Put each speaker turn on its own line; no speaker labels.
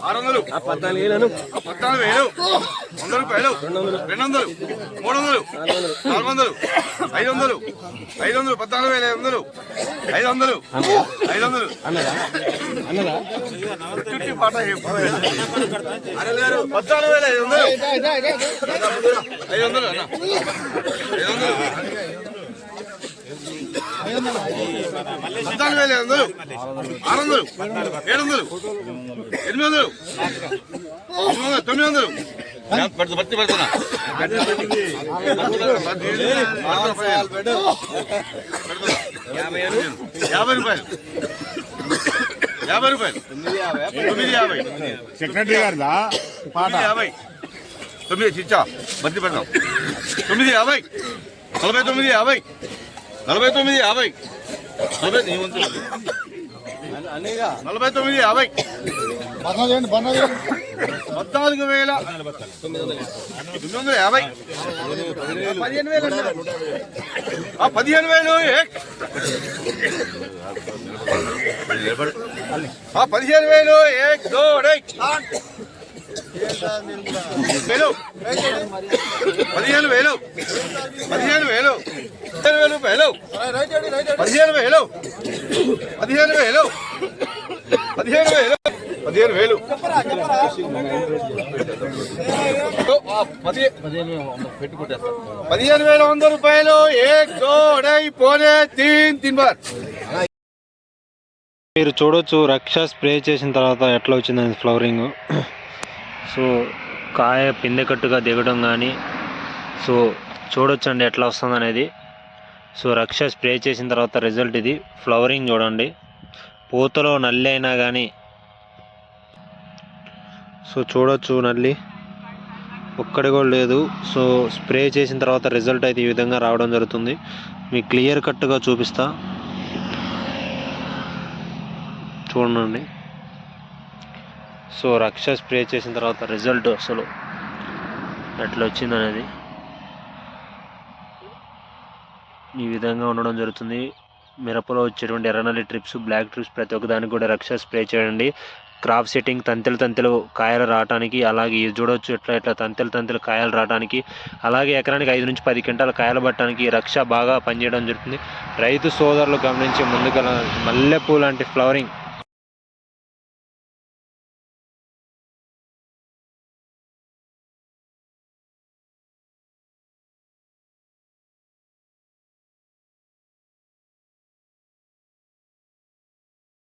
ఆరు వందలు
పద్నాలుగు వేలను
ఆ పద్నాలుగు వేలు. వంద రూపాయలు. రెండు వందలు మూడు వందలు నాలుగు వందలు ఐదు వందలు ఐదు వందలు పద్నాలుగు వేల ఐదు వందలు ఐదు వందలు ఐదు వందలు పాట పద్నాలుగు వేల ఐదు వందలు ఐదు వందలు అన్న ఐదు వందలు పద్నాలుగు వేల ఐదు వందలు. ఆరు వందలు. ఏడు వందలు. ఎనిమిది వందలు. తొమ్మిది వందలు. బట్టి పడుతున్నా యాభై రూపాయలు. యాభై రూపాయలు. తొమ్మిది యాభై.
సెక్రటరీ గారిదా? పాట.
తొమ్మిది యాభై. తొమ్మిది చిచ్చా బట్టి పెడదాం. తొమ్మిది యాభై. నలభై తొమ్మిది యాభై. నలభై తొమ్మిది యాభై. నలభై తొమ్మిది యాభై. పద్నాలుగు వేల. తొమ్మిది వందల యాభై. పదిహేను వేలు ఆ, పదిహేను వేలు పదిహేను వేలు ఏక్ దో. వేలు. పదిహేను వేలు. పదిహేను వేలు. పదిహేను వేలు రూపాయలు. పదిహేను వేలు. పదిహేను వేలు. పదిహేను వేలు. పదిహేను వేలు. పదిహేను వేల వంద రూపాయలు. ఏక్ దో డై పోనే తీన్ తీన్ బార్.
మీరు చూడొచ్చు రక్ష స్ప్రే చేసిన తర్వాత ఎట్లా వచ్చిందని ఫ్లవరింగ్. సో కాయ పిందెకట్టుగా దిగడం కానీ సో చూడొచ్చండి ఎట్లా వస్తుంది అనేది సో రక్ష స్ప్రే చేసిన తర్వాత రిజల్ట్ ఇది. ఫ్లవరింగ్ చూడండి. పూతలో నల్లి అయినా కానీ సో చూడొచ్చు నల్లి. ఒక్కడి కూడా లేదు. సో స్ప్రే చేసిన తర్వాత రిజల్ట్ అయితే ఈ విధంగా రావడం జరుగుతుంది. మీకు క్లియర్ కట్గా చూపిస్తా. చూడండి. సో రక్ష స్ప్రే చేసిన తర్వాత రిజల్ట్ అసలు ఎట్లా వచ్చింది అనేది ఈ విధంగా ఉండడం జరుగుతుంది. మిరపలో వచ్చేటువంటి ఎర్రనల్లి ట్రిప్స్ బ్లాక్ ట్రిప్స్ ప్రతి ఒక్క దానికి కూడా రక్ష స్ప్రే చేయండి. క్రాప్ సెట్టింగ్ తంతెలు తంతెలు కాయలు రావడానికి అలాగే ఇది చూడవచ్చు ఎట్లా ఎట్లా తంతెలు తంతెలు కాయలు రావడానికి అలాగే ఎకరానికి ఐదు నుంచి పది క్వింటాల కాయలు పట్టడానికి రక్ష బాగా పనిచేయడం జరుగుతుంది. రైతు సోదరులు గమనించి ముందుగా మల్లెపూ లాంటి ఫ్లవరింగ్